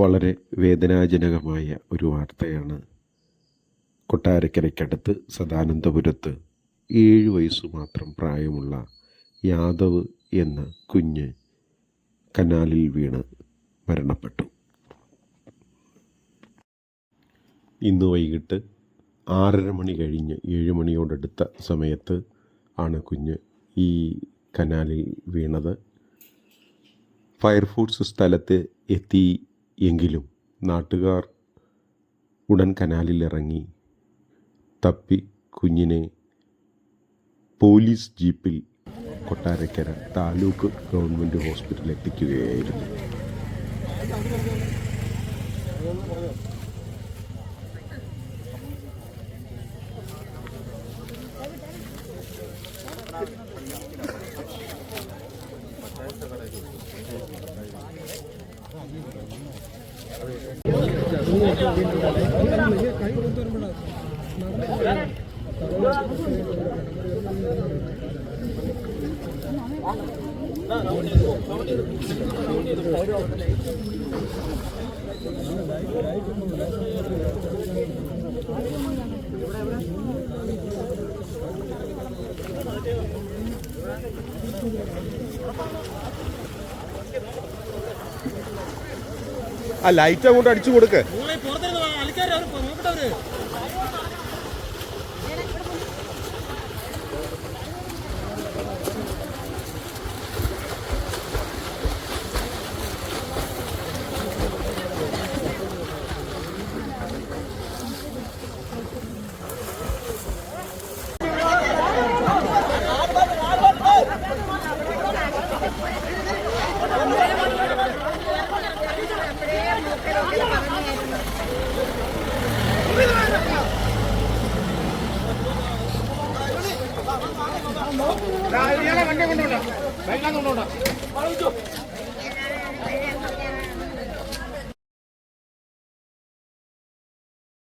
വളരെ വേദനാജനകമായ ഒരു വാർത്തയാണ് കൊട്ടാരക്കരയ്ക്കടുത്ത് സദാനന്ദപുരത്ത് ഏഴ് വയസ്സു മാത്രം പ്രായമുള്ള യാദവ് എന്ന കുഞ്ഞ് കനാലിൽ വീണ് മരണപ്പെട്ടു. ഇന്ന് വൈകിട്ട് ആറര മണി കഴിഞ്ഞ് ഏഴ് മണിയോടടുത്ത സമയത്ത് ആണ് കുഞ്ഞ് ഈ കനാലിൽ വീണത്. ഫയർഫോഴ്സ് സ്ഥലത്ത് എത്തി എങ്കിലും നാട്ടുകാർ ഉടൻ കനാലിലിറങ്ങി തപ്പി കുഞ്ഞിനെ പോലീസ് ജീപ്പിൽ കൊട്ടാരക്കര താലൂക്ക് ഗവൺമെന്റ് ഹോസ്പിറ്റലിൽ എത്തിക്കുകയായിരുന്നു. ഇവിടെ ആ ലൈറ്റ് അങ്ങോട്ട് അടിച്ചു കൊടുക്ക്. കൊണ്ടോട്ടോ കൊണ്ടോട്ടോ